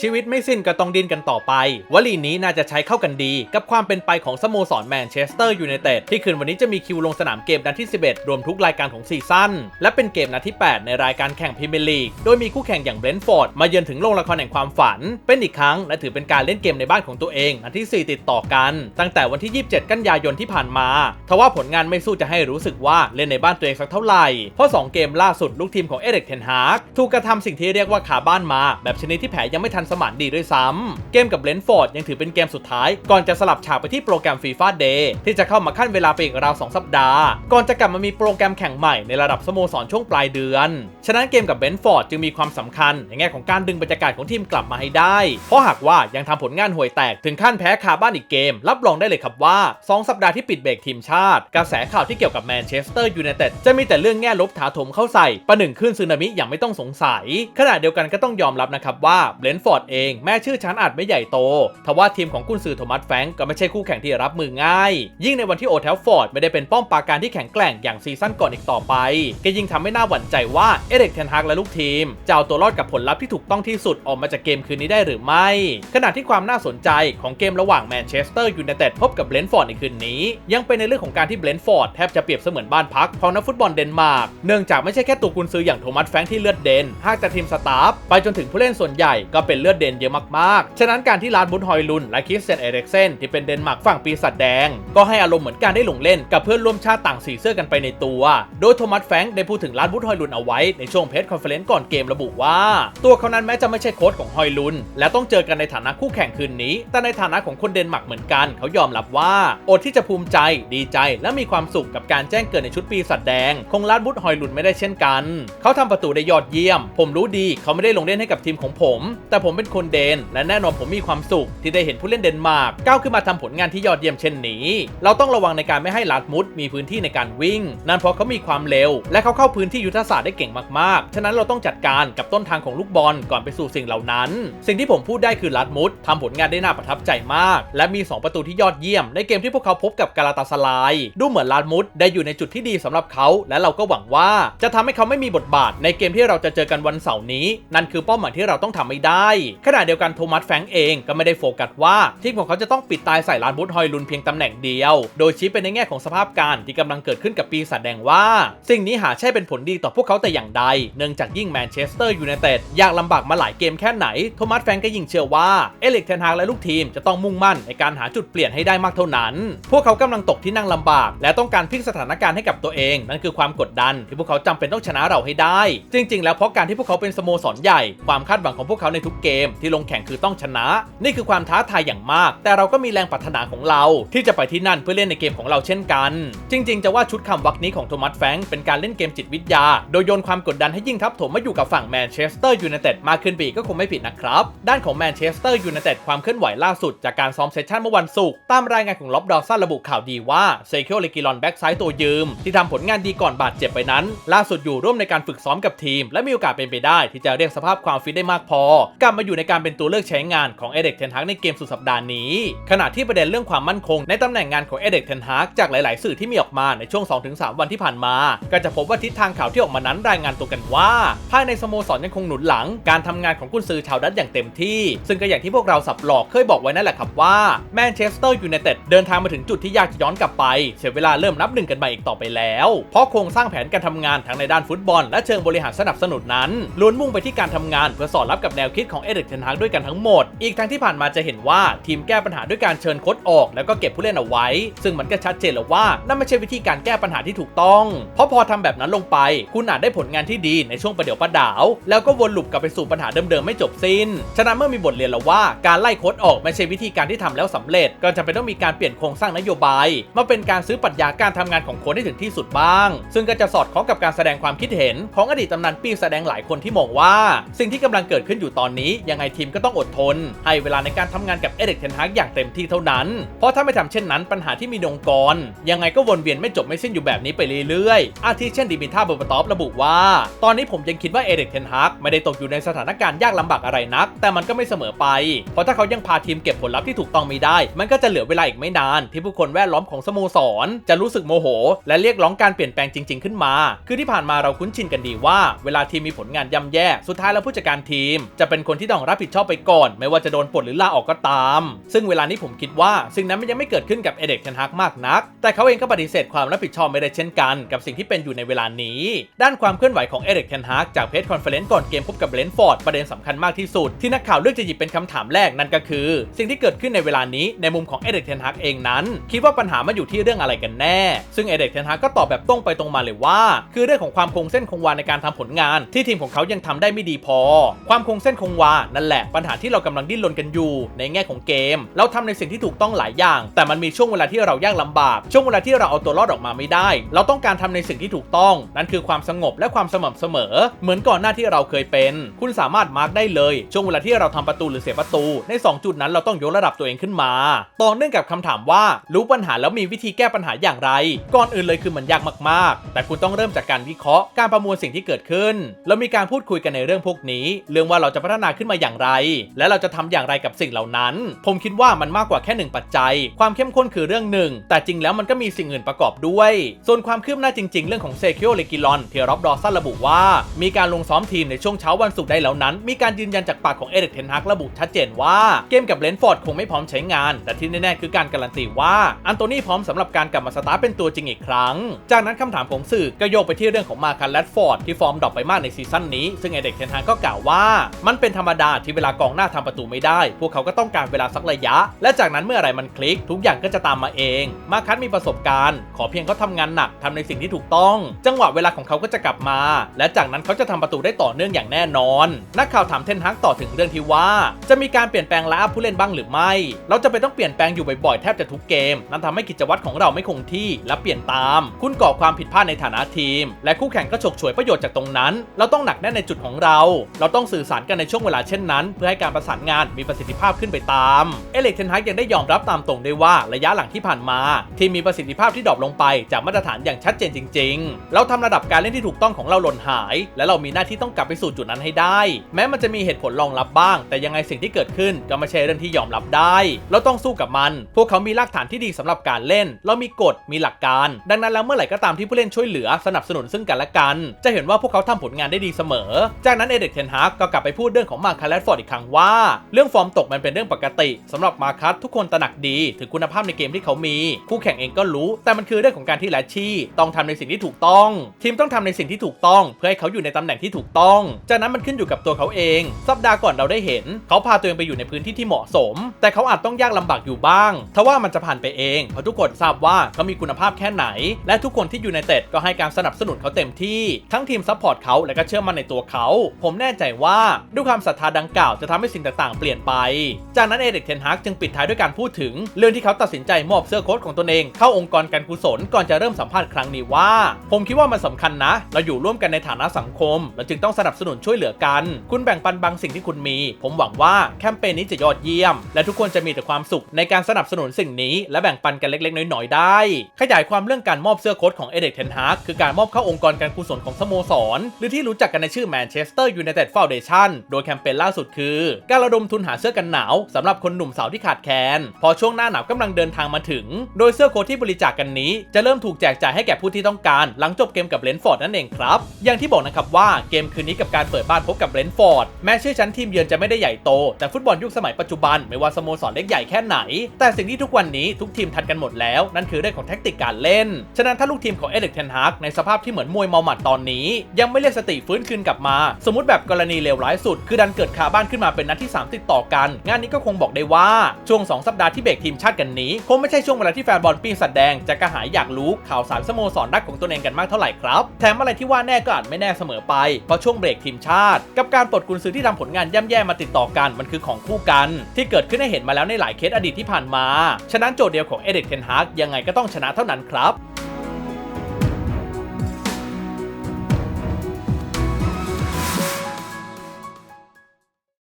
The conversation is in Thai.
ชีวิตไม่สิ้นก็ต้องดิ้นกันต่อไป วลีนี้น่าจะใช้เข้ากันดี กับความเป็นไปของสโมสรแมนเชสเตอร์ยูไนเต็ดที่คืนวันนี้จะมีคิวลงสนามเกมนัดที่ 11 รวมทุกรายการของซีซั่น และเป็นเกมนัดที่ 8 ในรายการแข่งพรีเมียร์ลีก โดยมีคู่แข่งอย่างเบรนท์ฟอร์ดมาเยือนถึงโรงละครแห่งความฝัน เป็นอีกครั้ง และถือเป็นการเล่นเกมในบ้านของตัวเองนัดที่ 4 ติดต่อกัน ตั้งแต่วันที่ 27 กันยายนที่ผ่านมา ทว่าผลงานไม่สู้จะให้รู้สึกว่าเล่นในบ้านตัวเองสักเท่าไหร่ เพราะสองเกมล่าสุดลูกทีมของเอเด็กเทนฮากถูกกระทำสิ่งที่เรียกว่าขาบ้านมา แบบชนิดที่แผลยังไม่ทันสมานดีด้วยซ้ำเกมกับเลนฟอร์ดยังถือเป็นเกมสุดท้าย ก่อนจะสลับฉากไปที่โปรแกรมฟีฟ่าเดย์ที่จะเข้ามาขั้นเวลาไปอีกราว 2 สัปดาห์ ก่อนจะกลับมามีโปรแกรมแข่งใหม่ในระดับสโมสรช่วงปลายเดือน ฉะนั้นเกมกับเบนฟอร์ดจึงมีความสำคัญในแง่ของการดึงบรรยากาศของทีมกลับมาให้ได้ เพราะหากว่ายังทำผลงานห่วยแตกถึงขั้นแพ้คาบ้านอีกเกม รับรองได้เลยครับว่า 2 สัปดาห์ที่ปิดเบรกทีมชาติกระแสข่าวที่เกี่ยวกับแมนเชสเตอร์ยูไนเต็ดจะมีแต่เรื่องแง่ลบถาโถมเข้าใส่ประหนึ่งขึ้นสึนามิอย่างไม่ต้องสงสัย ขณะเดียวกันก็ต้องยอมรับนะครับว่าเบนฟอร์ดเอง แม้ชื่อชั้นอาจไม่ใหญ่โต ทว่าทีมของกุนซือโทมัสแฟงก์ก็ไม่ใช่คู่แข่งที่รับมือง่าย ยิ่งในวันที่โอเทลฟอร์ดไม่ได้เป็นป้อมปราการที่แข็งแกร่งอย่างซีซั่นก่อนอีกต่อไป ก็ยิ่งทำให้น่าหวั่นใจว่าเอเด็กเทนฮากและลูกทีมจะเอาตัวรอดกับผลลัพธ์ที่ถูกต้องที่สุดออกมาจากเกมคืนนี้ได้หรือไม่ ขณะที่ความน่าสนใจของเกมระหว่างแมนเชสเตอร์ยูไนเต็ดพบกับเบรนฟอร์ดในคืนนี้ ยังเป็นในเรื่องของการที่เบรนฟอร์ดแทบจะเปรียบเสมือนบ้านพักของนักฟุตบอลเดนมาร์กเนื่องจากไม่ใช่แค่ตัวกุนซืออย่างโทมัสแฟงที่เลือดเด่นหากแต่ทีมสตาฟไปจนถึงผู้เล่นส่วนใหญ่ก็เป็นเลือดเด่นเยอะมากๆ ฉะนั้นการที่ลาดบุตฮอยลุนและคริสเซนเอเร็กเซนที่เป็นเดนมาร์กฝั่งปีศาจแดง ก็ให้อารมณ์เหมือนการได้หลงเล่นกับเพื่อนร่วมชาติต่างสีเสื้อกันไปในตัว โดยโทมัสแฟงได้พูดถึงลาดบุตฮอยลุนเอาไว้ในช่วงเพจคอนเฟอเรนซ์ก่อนเกมระบุว่า ตัวเขานั้นแม้จะไม่ใช่โค้ชของฮอยลุนและต้องเจอกันในฐานะคู่แข่งคืนนี้ แต่ในฐานะของคนเดนมาร์กเหมือนกัน เขายอมรับว่าอดที่จะภูมิใจ ดีใจ และมีความสุขกับการแจ้งเกิดในชุดปีศาจแดงคงลาดบุตฮอยลุนไม่ได้เช่นกัน เขาทำประตูได้ยอดเยี่ยม ผมรู้ดี เขาไม่ได้ลงเล่นให้กับทีมของผม แต่ผมเป็นคนเดน และแน่นอนผมมีความสุขที่ได้เห็นผู้เล่นเดนมาร์กก้าวขึ้นมาทำผลงานที่ยอดเยี่ยมเช่นนี้ เราต้องระวังในการไม่ให้ลาดมุดมีพื้นที่ในการวิ่ง นั่นเพราะเขามีความเร็ว และเขาเข้าพื้นที่ยุทธศาสตร์ได้เก่งมากๆ ฉะนั้นเราต้องจัดการกับต้นทางของลูกบอลก่อนไปสู่สิ่งเหล่านั้น สิ่งที่ผมพูดได้คือลาดมุดทำผลงานได้น่าประทับใจมาก และมี 2 ประตูที่ยอดเยี่ยม ในเกมที่พวกเขาพบกับกาลาตาสลาย ดูเหมือนลาดมุดได้อยู่ในจุดที่ดีสำหรับเขา และเราก็หวังว่าจะทำให้เขาไม่มีบทบาท ในเกมที่เราจะเจอกันวันเสาร์นี้ นั่นคือเป้าหมายที่เราต้องทำไม่ได้ขณะเดียวกันโทมัสแฟงเองก็ไม่ได้โฟกัสว่าทีมของเขาจะต้องปิดตายใส่ลานบุตฮอยลุนเพียงตำแหน่งเดียว โดยชี้ไปในแง่ของสภาพการที่กำลังเกิดขึ้นกับปีศาจแดงว่า สิ่งนี้หาใช่เป็นผลดีต่อพวกเขาแต่อย่างใด เนื่องจากยิ่งแมนเชสเตอร์ยูไนเต็ดยากลำบากมาหลายเกมแค่ไหนโทมัสแฟงก็ยิ่งเชื่อว่าเอล็กเทนฮากและลูกทีมจะต้องมุ่งมั่นในการหาจุดเปลี่ยนให้ได้มากเท่านั้น พวกเขากำลังตกที่นั่งลำบาก และต้องการพลิกสถานการณ์ให้กับตัวเอง นั่นคือความกดดันที่พวกเขาจำเป็นต้องชนะเราให้ได้ จริง ๆ แล้วเพราะการที่พวกเขาเป็นสโมสรใหญ่ความคาดหวังของพวกเขาในทุกเกมที่ลงแข่งคือต้องชนะ นี่คือความท้าทายอย่างมาก แต่เราก็มีแรงปรารถนาของเรา ที่จะไปที่นั่นเพื่อเล่นในเกมของเราเช่นกัน จริง ๆ จะว่าชุดคำวักนี้ของโทมัสแฟงเป็นการเล่นเกมจิตวิทยา โดยโยนความกดดันให้ยิ่งทับถมมาอยู่กับฝั่งแมนเชสเตอร์ยูไนเต็ดมากขึ้นไปอีกก็คงไม่ผิดนะครับ ด้านของแมนเชสเตอร์ยูไนเต็ดความเคลื่อนไหวล่าสุดจากการซ้อมเซสชั่นเมื่อวันศุกร์ตามรายงานของล็อบดอสันระบุข่าวดีว่าเซเคิลเลกิลอนแบ็กซ้ายตัวยืม ที่ทำผลงานดีก่อนบาดเจ็บไปนั้น ล่าสุดอยู่ร่วมในการฝึกซ้อมกับทีม และมีโอกาสเป็นไปได้ ที่จะเรียกสภาพความฟิตได้มากพอกลับมาอยู่ในการเป็นตัวเลือกใช้งานของเอเด็กเทนฮากในเกมสุดสัปดาห์นี้ ขณะที่ประเด็นเรื่องความมั่นคงในตำแหน่งงานของเอเด็กเทนฮากจากหลาย ๆ สื่อที่มีออกมาในช่วง 2-3 วันที่ผ่านมา ก็จะพบว่าทิศทางข่าวที่ออกมานั้นรายงานตัวกันว่า ภายในสโมสรยังคงหนุนหลัง การทำงานของกุนซือชาวดัตอย่างเต็มที่ ซึ่งก็อย่างที่พวกเราสับหลอกเคยบอกไว้นั่นแหละครับว่าแมนเชสเตอร์ยูไนเต็ดเดินทางมาถึงจุดที่ยากจะย้อนกลับไปเสียเวลาเริ่มนับหนึ่งกันใหม่อีกต่อไปแล้ว เพราะโครงสร้างแผนการทำงานทั้งในด้านฟุตบอล และเชิงบริหารสนับสนุนนั้นล้วนมุ่งไปที่การทำงานเพื่อสอดรับกับแนวคิดของเอเด็กเทนฮากด้วยกันทั้งหมด อีกทั้งที่ผ่านมาจะเห็นว่าทีมแก้ปัญหาด้วยการเชิญโค้ชออก แล้วก็เก็บผู้เล่นเอาไว้ ซึ่งมันก็ชัดเจนแล้วว่านั่นไม่ใช่วิธีการแก้ปัญหาที่ถูกต้อง เพราะพอทำแบบนั้นลงไป คุณอาจได้ผลงานที่ดีในช่วงประเดี๋ยวประดาว แล้วก็วนลูปกลับไปสู่ปัญหาเดิมๆไม่จบสิ้น ฉะนั้นเมื่อมีบทเรียนแล้วว่าการไล่โค้ชออกไม่ใช่วิธีการที่ทำแล้วสำเร็จ ก็จะเป็นต้องมีการเปลี่ยนโครงสร้างนโยบาย มาเป็นการซื้อปรัชญาการทำงานของโค้ชให้ถึงที่สุดบ้าง ซึ่งก็จะสอดคล้องกับการแสดงความคิดเห็น ของอดีตตำนานปีแสดงหลายคนที่มองว่า สิ่งที่กำลังเกิดขึ้นอยู่ตอนนี้ยังไงทีมก็ต้องอดทน ให้เวลาในการทำงานกับเอเด็กเทนฮากอย่างเต็มที่เท่านั้น เพราะถ้าไม่ทำเช่นนั้นปัญหาที่มีองค์กร ยังไงก็วนเวียนไม่จบไม่สิ้นอยู่แบบนี้ไปเรื่อยๆ อาทิเช่นดิมิท่าเบอร์บตอฟระบุว่า ตอนนี้ผมยังคิดว่าเอเด็กเทนฮากไม่ได้ตกอยู่ในสถานการณ์ยากลำบากอะไรนัก แต่มันก็ไม่เสมอไป เพราะถ้าเขายังพาทีมเก็บผลลัพธ์ที่ถูกต้องไม่ได้ มันก็จะเหลือเวลาอีกไม่นาน ที่ผู้คนแวดล้อมของสโมสร จะรู้สึกโมโห และเรียกร้องการเปลี่ยนแปลงจริง ๆขึ้นมา คือที่ผ่านมาเราคุ้นชินกันดีว่า เวลาทีมมีผลงานย่ำแย่ สุดท้ายแล้วผู้จัดการทีม จะเป็นคนที่ที่ต้องรับผิดชอบไปก่อน ไม่ว่าจะโดนปลดหรือลาออกก็ตาม ซึ่งเวลานี้ผมคิดว่า สิ่งนั้นมันยังไม่เกิดขึ้นกับเอเด็กเทนฮักมากนัก แต่เขาเองก็ปฏิเสธความรับผิดชอบไม่ได้เช่นกัน กับสิ่งที่เป็นอยู่ในเวลานี้ ด้านความเคลื่อนไหวของเอเด็กเทนฮักจากเพจคอนเฟอเรนซ์ก่อนเกมพบกับเบรนท์ฟอร์ดประเด็นสำคัญมากที่สุดที่นักข่าวเลือกจะหยิบเป็นคำถามแรกนั่นก็คือ สิ่งที่เกิดขึ้นในเวลานี้ในมุมของเอเด็กเทนฮักเองนั้น คิดว่าปัญหามันอยู่ที่เรื่องอะไรกันแน่ ซึ่งเอเด็กเทนฮักก็ตอบแบบตรงไปตรงมาเลยว่า คือเรื่องของความคงเส้นคงวาในการทำผลงาน ที่ทีมของเขายังทำได้ไม่ดีพอ ความคงเส้นคงวานั่นแหละปัญหาที่เรากำลังดิ้นรนกันอยู่ ในแง่ของเกม เราทำในสิ่งที่ถูกต้องหลายอย่าง แต่มันมีช่วงเวลาที่เรายากลำบาก ช่วงเวลาที่เราเอาตัวรอดออกมาไม่ได้ เราต้องการทำในสิ่งที่ถูกต้อง นั่นคือความสงบและความสม่ำเสมอ เหมือนก่อนหน้าที่เราเคยเป็น คุณสามารถมาร์กได้เลย ช่วงเวลาที่เราทำประตูหรือเสียประตู ใน 2 จุดนั้นเราต้องยกระดับตัวเองขึ้นมา ต่อเนื่องกับคำถามว่า รู้ปัญหาแล้วมีวิธีแก้ปัญหาอย่างไร ก่อนอื่นเลยคือมันยากมาก ๆ แต่คุณต้องเริ่มจากการวิเคราะห์การประมวลสิ่งที่เกิดขึ้น แล้วมีการพูดคุยกันในเรื่องพวกนี้ เรื่องว่าเราจะพัฒนาขึ้นมาอย่างไร และเราจะทำอย่างไรกับสิ่งเหล่านั้น ผมคิดว่ามันมากกว่าแค่หนึ่งปัจจัย ความเข้มข้นคือเรื่องหนึ่ง แต่จริงแล้วมันก็มีสิ่งอื่นประกอบด้วย ส่วนความคืบหน้าจริง ๆ เรื่องของเซคิโอเลกิลอนที่รอบดอสันระบุว่า มีการลงซ้อมทีมในช่วงเช้าวันศุกร์ได้แล้วนั้น มีการยืนยันจากปากของเอเดกเทนฮักระบุชัดเจนว่าเกมกับเลนฟอร์ดคงไม่พร้อมใช้งาน แต่ที่แน่ๆคือการการันตีว่าอันโตนี่พร้อมสำหรับการกลับมาสตาร์เป็นตัวจริงอีกครั้ง จากนั้นคำถามของสื่อก็โยกไปที่เรื่องของมาคันแรดฟอร์ดที่ฟอร์มดรอปไปมากในซีซั่นนี้ ซึ่งเอเดกเทนฮักก็กล่าวว่า มันเป็นธรรมดาที่เวลากองหน้าทำประตูไม่ได้ พวกเขาก็ต้องการเวลาสักระยะ และจากนั้นเมื่ออะไรมันคลิก ทุกอย่างก็จะตามมาเอง มาคันมีประสบการณ์ ขอเพียงเขาทำงานหนักทำในสิ่งที่ถูกต้อง จังหวะเวลาของเขาก็จะกลับมา และจากนั้นเขาจะทำประตูได้ต่อเนื่องอย่างแน่นอน นักข่าวถามเทนฮักต่อถึงเรื่องที่ว่า จะมีการเปลี่ยนแปลงไลน์อัพผู้เล่นบ้างหรือไม่ เราจะไปต้องเปลี่ยนแปลงอยู่บ่อยๆแทบจะทุกเกม นั่นทำให้กิจวัตรของเราไม่คงที่และเปลี่ยนตาม คุณก่อความผิดพลาดในฐานะทีม และคู่แข่งก็ฉกฉวยประโยชน์จากตรงนั้น เราต้องหนักแน่นในจุดของเรา เราต้องสื่อสารกันในช่วงเวลาเช่นนั้น เพื่อให้การประสานงานมีประสิทธิภาพขึ้นไปตาม เอเล็กเทนฮักยังได้ยอมรับตามตรงได้ว่าระยะหลังที่ผ่านมา ทีมมีประสิทธิภาพที่ดรอปลงไปจากมาตรฐานอย่างชัดเจนจริง ๆ เราทำระดับการเล่นที่ถูกต้องของเราหล่นหาย และเรามีหน้าที่ต้องกลับไปสู่จุดนั้นให้ได้ แม้มันจะมีเหตุผลรองรับบ้าง แต่ยังไงสิ่งที่เกิดขึ้นก็ไม่ใช่เรื่องที่ยอมรับได้ เราต้องสู้กับมัน พวกเขามีรากฐานที่ดีสำหรับการเล่น เรามีกฎมีหลักการ ดังนั้นแล้วเมื่อไหร่ก็ตามที่ผู้เล่นช่วยเหลือสนับสนุนซึ่งกันและกัน จะเห็นว่าพวกเขาทำผลงานได้ดีเสมอ จากนั้นเอเด็กเทนฮากก็กลับไปพูดเรื่องของมาคัสแรดฟอร์ดอีกครั้งว่า เรื่องฟอร์มตกมันเป็นเรื่องปกติสำหรับมาคัสทุกคนตระหนักดี ถึงคุณภาพในเกมที่เขามี คู่แข่งเองก็รู้ แต่มันคือเรื่องของการที่แลชชี่ต้องทำในสิ่งที่ถูกต้อง ทีมต้องทำในสิ่งที่ถูกต้อง เพื่อให้เขาอยู่ในตำแหน่งที่ถูกต้อง จากนั้นมันขึ้นอยู่กับตัวเขาเอง สัปดาห์ก่อนเราได้เห็น เขาพาตัวเองไปอยู่ในพื้นที่ที่เหมาะสม แต่เขาอาจต้องยากลำบากอยู่บ้างทว่ามันจะผ่านไปเองเพราะทุกคนทราบว่าเขามีคุณภาพแค่ไหน และทุกคนที่อยู่ในเต็ดก็ให้การสนับสนุนเขาเต็มที่ทั้งทีมซัพพอร์ตเขาและก็เชื่อมั่นในตัวเขา ผมแน่ใจว่าด้วยความศรัททธาดังกล่าวจะทำให้สิ่งต่างๆ เปลี่ยนไป จากนั้นเอเด็กเทนฮักจึงปิดท้ายด้วยการพูดถึง เรื่องที่เขาตัดสินใจมอบเสื้อโค้ทของตนเองเข้าองค์กรการกุศลก่อนจะเริ่มสัมภาษณ์ครั้งนี้ว่า ผมคิดว่ามันสำคัญนะ เราอยู่ร่วมกันในฐานะสังคมเราจึงต้องสนับสนุนช่วยเหลือกัน คุณแบ่งปันบางสิ่งที่คุณมี ผมหวังว่าแคมเปญนี้จะยอดเยี่ยม และทุกคนจะมีแต่ความสุขในการสนับสนุนสิ่งนี้ และแบ่งปันกันเล็ก ๆ น้อยๆได้ ขยายความเรื่องการมอบเสื้อโค้ทของเอเด็กเทนฮากคือการมอบเข้าองค์กรการกุศลของสโมสร หรือที่รู้จักกันในชื่อ Manchester United Foundation โดยแคมเปญล่าสุดคือ การระดมทุนหาเสื้อกันหนาวสำหรับคนหนุ่มสาวที่ขาดแคลนพอช่วงหน้าหนาวกำลังเดินทางมาถึง โดยเสื้อโค้ทที่บริจาคกกันนี้ จะเริ่มถูกแจกจ่ายให้แก่ผู้ที่ต้องการ หลังจบเกมกับเลนฟอร์ดนั่นเองครับ อย่างที่บอกนะครับว่าเกมคืนนี้กับการเปิดบ้านพบกับเลนฟอร์ดแม้ชื่อชั้นทีมเยือนจะไม่ได้ใหญ่โต แต่ฟุตบอลยุคสมัยปัจจุบันไม่ว่าสโมสรเล็กใหญ่แค่ไหน แต่สิ่งที่ทุกวันนี้ทุกทีมทันกันหมดแล้ว นั่นคือเรื่องของแท็กติกการเล่น ฉะนั้นถ้าลูกทีมของเอเล็กเทนฮากในสภาพที่เหมือนมวยเมาหมัดตอนนี้ ยังไม่เรียกสติฟื้นคืนกลับมา สมมติแบบกรณีเลวร้ายสุด คือดันเกิดคาบ้านขึ้นมาเป็นนัดที่ 3 ติดต่อกัน งานนี้ก็คงบอกได้ว่าช่วง 2 สัปดาห์ที่เบรกทีมชาติกันนี้ คงไม่ใช่ช่วงเวลาที่แฟนบอลปีศาจแดงจะกระหายอยากรู้ข่าวสารสโมสรรักของตัวเองกันมากเท่าไหร่ครับแถมอะไรที่ว่าแน่ก็อาจไม่แน่เสมอไปเพราะช่วงเบรกทีมชาติ กับการปลดกุนซือที่ทำผลงานย่ำแย่มาติดต่อกันมันคือของคู่กัน ที่เกิดขึ้นให้เห็นมาแล้วในหลายเคสอดีตที่ผ่านมา ฉะนั้นโจทย์เดียวของเอเด็กเทนฮากยังไงก็ต้องชนะเท่านั้นครับ